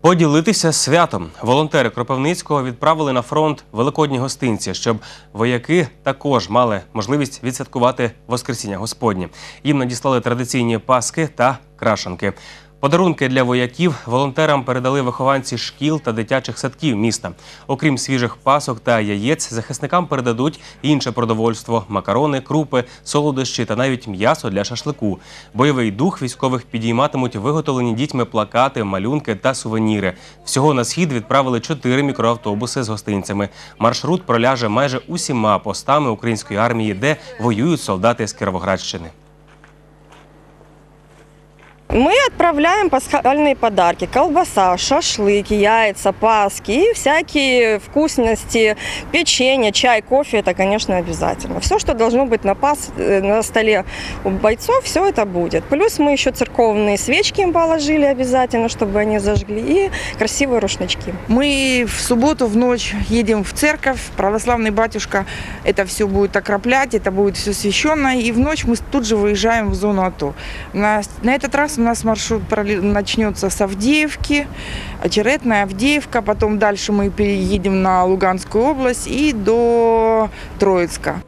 Поділитися святом волонтери Кропивницького відправили на фронт великодні гостинці, щоб вояки також мали можливість відсвяткувати Воскресіння Господнє. Їм надіслали традиційні паски та крашанки. Подарунки для вояків волонтерам передали вихованці шкіл та дитячих садків міста. Окрім свіжих пасок та яєць, захисникам передадуть інше продовольство: макарони, крупи, солодощі та навіть м'ясо для шашлику. Бойовий дух військових підійматимуть виготовлені дітьми плакати, малюнки та сувеніри. Всього на схід відправили чотири мікроавтобуси з гостинцями. Маршрут проляже майже усіма постами української армії, де воюють солдати з Кіровоградщини. Мы отправляем пасхальные подарки. Колбаса, шашлыки, яйца, паски и всякие вкусности, печенье, чай, кофе. Это, конечно, обязательно. Все, что должно быть на, пас, э, на столе у бойцов, все это будет. Плюс мы еще церковные свечки им положили обязательно, чтобы они зажгли. И красивые рушнички. Мы в субботу в ночь едем в церковь, православный батюшка это все будет окроплять, это будет все священно, и в ночь мы тут же выезжаем в зону АТО. На, на этот раз у нас маршрут начнется с Авдеевки, Очеретная, Авдеевка, потом дальше мы переедем на Луганскую область и до Троицка.